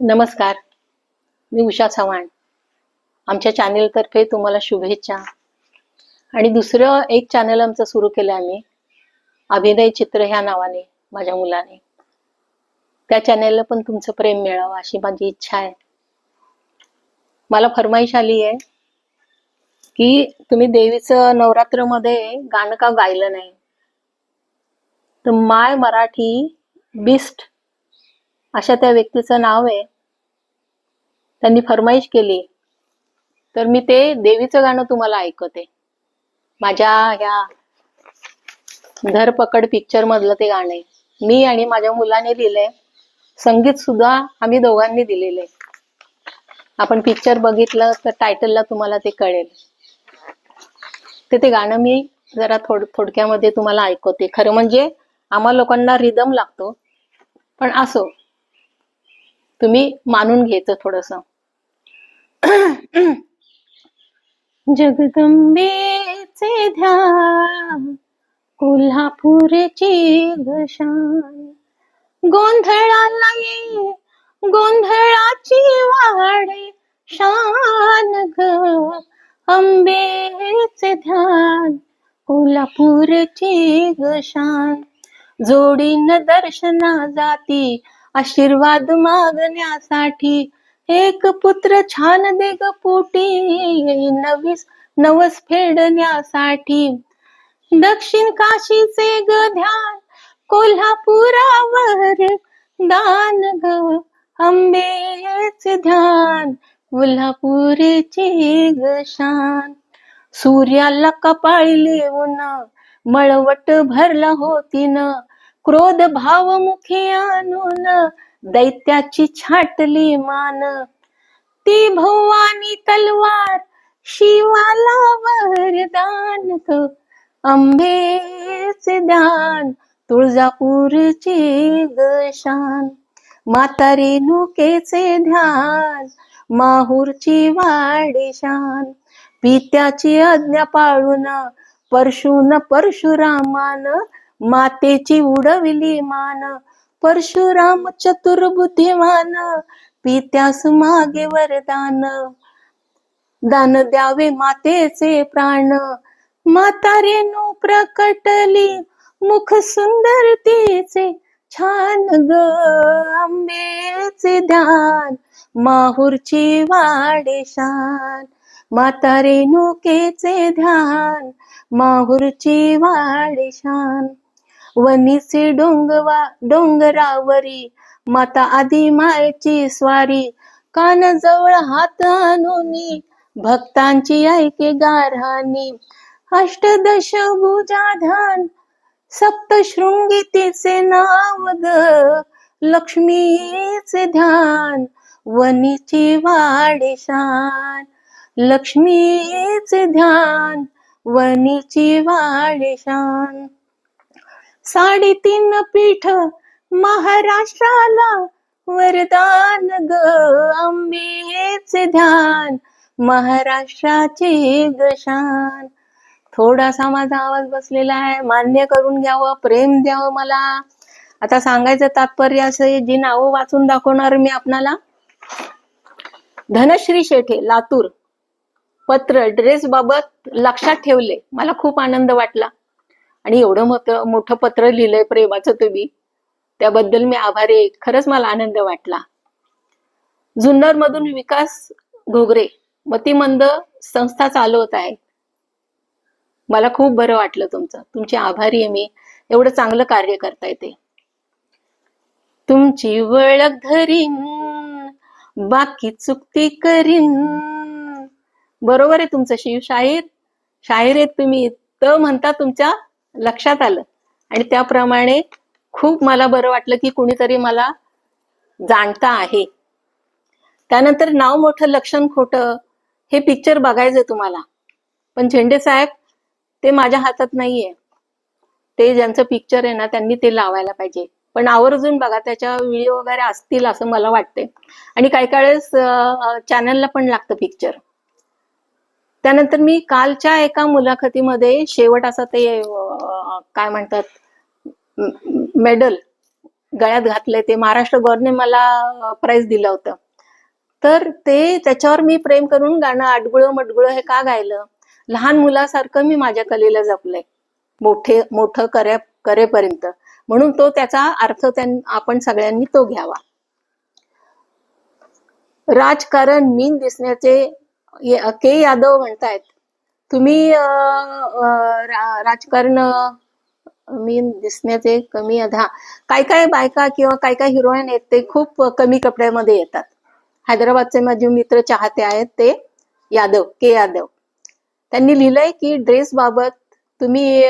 नमस्कार. मी उषा चव्हाण. आमच्या चॅनेलतर्फे तुम्हाला शुभेच्छा. आणि दुसरं एक चॅनल आमचं सुरू केलं आम्ही. अभिनय चित्र ह्या नावाने माझ्या मुलाने. त्या चॅनेलला पण तुमचं प्रेम मिळावं अशी माझी इच्छा आहे. मला फरमाईश आली आहे की तुम्ही देवीचं नवरात्रमध्ये गाणं का गायलं नाही? तर माय मराठी बिस्ट अशा त्या व्यक्तीचं नाव आहे. त्यांनी फरमाईश केली. तर मी ते देवीचं गाणं तुम्हाला ऐकवते माझ्या ह्या धरपकड पिक्चर मधलं ते गाणं आहे. मी आणि माझ्या मुलाने लिहिलंय. संगीत सुद्धा आम्ही दोघांनी दिलेलं आहे. आपण पिक्चर बघितलं तर टायटलला तुम्हाला ते कळेल. ते ते गाणं मी जरा थोड थोडक्यामध्ये तुम्हाला ऐकवते खरं म्हणजे आम्हा लोकांना रिदम लागतो. पण असो तुम्ही मानून घ्यायचं थोडस. जगदंबेचे ध्यान कोल्हापूरची घशान. गोंधळाला ये गोंधळाची वाढे शान ग. अंबेचे ध्यान कोल्हापूरची घशान. जोडीन दर्शना जाती आशीर्वाद मागण्यासाठी. एक पुत्र छान दे ग पोटी नवीस नवस फेडण्यासाठी. दक्षिण काशीचे ग ध्यान कोल्हापुरावर दान ग. आंबेचे ध्यान कोल्हापुरचे ग शान. सूर्याला कपाळी ऊन मळवट भरला होती न. क्रोध भाव मुखी आणून दैत्याची छाटली मान. ती भवानी तलवार शिवाला वरदान ग आंबेचे दान तुळजापूरचे गशान. माता रेणुकेचे ध्यान माहूरची वाडेशान पित्याची आज्ञा पाळून परशुन परशुरामान मातेची उडविली मान. परशुराम चतुर्बुद्धिमान पित्यास मागे वरदान. दान द्यावे मातेचे प्राण. माता रेणू प्रकटली मुख सुंदरतेचे छान ग आंबेचे ध्यान. माहूरची वाडेशान माता रेणुकेचे ध्यान. माहूरची वाडेशान वनीचे डोंगवा डोंगरावरी माता आदी मायची स्वारी. कान जवळ हात आणूनी भक्तांची ऐके गारहानी. अष्टदश भुजाधान सप्तशृंगी तिचे नाव ग लक्ष्मीचे ध्यान वनीची वाडेशान लक्ष्मीचे ध्यान वनीची वाडेशान साडेतीन पीठ महाराष्ट्राला वरदान ग. आंबेचे ध्यान महाराष्ट्राचे गशान थोडासा माझा आवाज बसलेला आहे. मान्य करून घ्यावं प्रेम द्यावं मला. आता सांगायचं तात्पर्य असं जी नावं वाचून दाखवणार मी आपणाला. धनश्री शेठे लातूर. पत्र ड्रेस बाबत लक्षात ठेवले. मला खूप आनंद वाटला. आणि एवढं मोठं मोठं पत्र लिहिलंय प्रेमाचं तुम्ही त्याबद्दल मी आभारी आहे. खरंच मला आनंद वाटला. जुन्नर मधून विकास घोगरे मतिमंद संस्था चालवत आहे. मला खूप बरं वाटलं तुमचं. तुमचे आभारी आहे मी. एवढं चांगलं कार्य करताय ते. तुमची वळख धरीन बाकी चुकती करीन. बरोबर आहे तुमचं शिव शाहीर. शाहीर आहेत तुम्ही. तर म्हणता तुमच्या लक्षात आलं. आणि त्याप्रमाणे खूप मला बरं वाटलं की कुणीतरी मला जाणता आहे. त्यानंतर नाव मोठं लक्षण खोटं हे पिक्चर बघायचं तुम्हाला. पण झेंडे साहेब ते माझ्या हातात नाहीये. ते ज्यांचं पिक्चर आहे ना त्यांनी ते लावायला पाहिजे. पण आवर्जून बघा त्याच्या व्हिडिओ वगैरे असतील असं मला वाटते आणि काही काळेस चॅनलला पण लागतं पिक्चर त्यानंतर मी कालच्या एका मुलाखतीमध्ये शेवट असं ते काय म्हणतात मेडल गळ्यात घातलंय ते महाराष्ट्र गौरने मला प्राइज दिलं होतं. तर ते त्याच्यावर मी प्रेम करून गाणं आडगुळं मडगुळं हे का गायलं? लहान मुलासारखं मी माझ्या कलेला जपलंय. मोठे मोठं करे करेपर्यंत. म्हणून तो त्याचा अर्थ आपण सगळ्यांनी तो घ्यावा. राजकारण मीन दिसण्याचे के यादव म्हणतायत. तुम्ही रा- राजकारण मी दिसण्याचे कमी अधा काय काय बायका किंवा काय काय हिरोईन आहेत ते खूप कमी कपड्यामध्ये येतात. हैदराबादचे माझे मित्र चाहते आहेत ते यादव के यादव. त्यांनी लिहिलंय की ड्रेस बाबत तुम्ही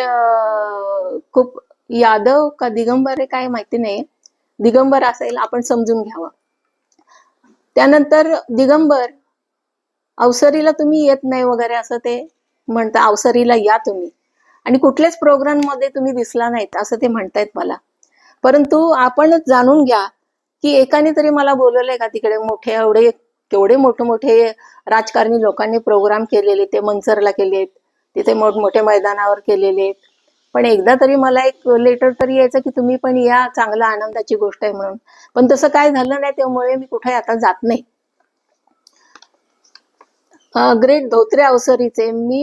खूप यादव का दिगंबर आहे काय माहिती नाही. दिगंबर असेल आपण समजून घ्यावं. त्यानंतर दिगंबर अवसरीला तुम्ही येत नाही वगैरे असं ते म्हणता अवसरीला या तुम्ही. आणि कुठल्याच प्रोग्राममध्ये तुम्ही दिसला नाहीत असं ते म्हणतायत मला. परंतु आपणच जाणून घ्या की एकाने तरी मला बोलवलंय का तिकडे मोठे एवढे केवढे मोठे मोठे राजकारणी लोकांनी प्रोग्राम केलेले ते मंचरला केलेत तिथे मोठमोठ्या मैदानावर केलेले आहेत पण एकदा तरी मला एक लेटर तरी यायचं की तुम्ही पण या चांगला आनंदाची गोष्ट आहे म्हणून. पण तसं काय झालं नाही त्यामुळे मी कुठे आता जात नाही. ग्रेट धोत्रे अवसरीचे. मी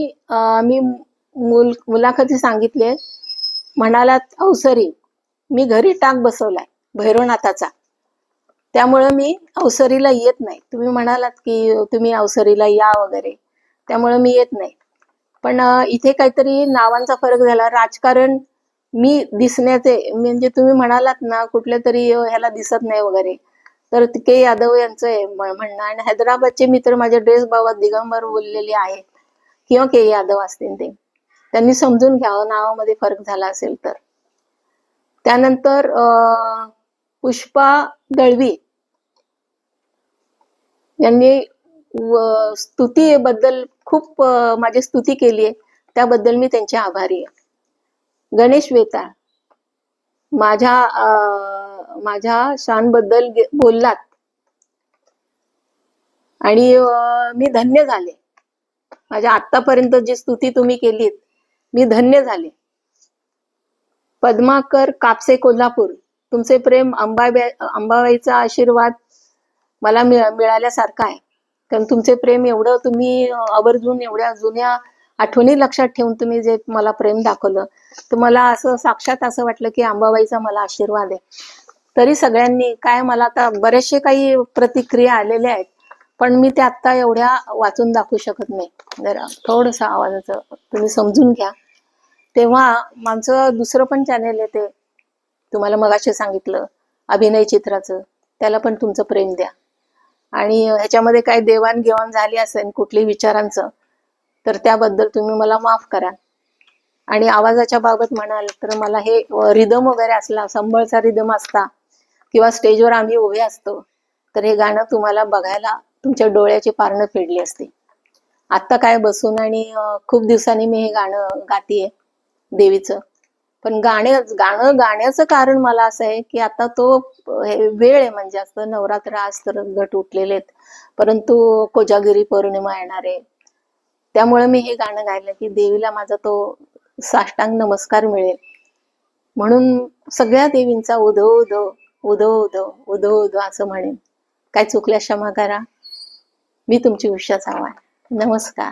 मी मुल मुलाखती सांगितले म्हणालात अवसरी. मी घरी टाक बसवलाय भैरवनाथाचा. त्यामुळं मी अवसरीला येत नाही. तुम्ही म्हणालात की तुम्ही अवसरीला या वगैरे. त्यामुळं मी येत नाही. पण इथे काहीतरी नावांचा फरक झाला. राजकारण मी दिसण्याचे म्हणजे तुम्ही म्हणालात ना कुठल्या तरी ह्याला दिसत नाही वगैरे. तर के यादव यांचं आहे म्हणणं. आणि हैदराबादचे मित्र माझ्या ड्रेस बाबत दिगंबर बोललेले आहेत. किंवा के यादव असतील ते. त्यांनी समजून घ्यावं नावामध्ये फरक झाला असेल तर. त्यानंतर पुष्पा दळवी. यांनी स्तुती स्तुतीबद्दल खूप माझी स्तुती केली आहे त्याबद्दल मी त्यांचे आभारी आहे. गणेश वेताळ. माझ्या अं, माझ्या शानबद्दल बोललात. आणि मी धन्य झाले. माझ्या आतापर्यंत जी स्तुती तुम्ही केलीत मी धन्य झाले. पद्माकर कापसे कोल्हापूर तुमचे प्रेम अंबाबाई अंबाबाईचा आशीर्वाद मला मिळाल्यासारखा आहे. कारण तुमचे प्रेम एवढं तुम्ही आवर्जून एवढ्या जुन्या आठवणी लक्षात ठेवून तुम्ही जे मला प्रेम दाखवलं तर मला असं साक्षात असं वाटलं की अंबाबाईचा मला आशीर्वाद आहे. तरी सगळ्यांनी काय मला आता बरेचसे काही प्रतिक्रिया आलेल्या आहेत पण मी ते आत्ता एवढ्या वाचून दाखवू शकत नाही. जरा थोडंसं आवाजाचं तुम्ही समजून घ्या. तेव्हा माझं दुसरं पण चॅनेल आहे ते. तुम्हाला मगाशी सांगितलं अभिनय चित्राचं. त्याला पण तुमचं प्रेम द्या. आणि ह्याच्यामध्ये काय देवाणघेवाण झाली असेल कुठली विचारांचं तर त्याबद्दल तुम्ही मला माफ करा. आणि आवाजाच्या बाबत म्हणाल तर मला हे रिदम वगैरे असला संबळचा रिदम असता किंवा स्टेजवर आम्ही उभे असतो तर हे गाणं तुम्हाला बघायला तुमच्या डोळ्याची पारणं फेडली असते. आत्ता काय बसून आणि खूप दिवसांनी मी हे गाणं गातीये देवीचं. पण गाणे गाणं गाण्याचं कारण मला असं आहे की आता तो हे वेळ आहे म्हणजे असं नवरात्र आज तर घट उठलेले आहेत परंतु कोजागिरी पौर्णिमा येणार आहे. त्यामुळे मी हे गाणं गायलं की देवीला माझा तो साष्टांग नमस्कार मिळेल. म्हणून सगळ्या देवींचा उधव उधव उधो उदो उधो उधो असं म्हणेन. काय चुकल्या क्षमा करा. मी तुमची उषा चव्हाण नमस्कार.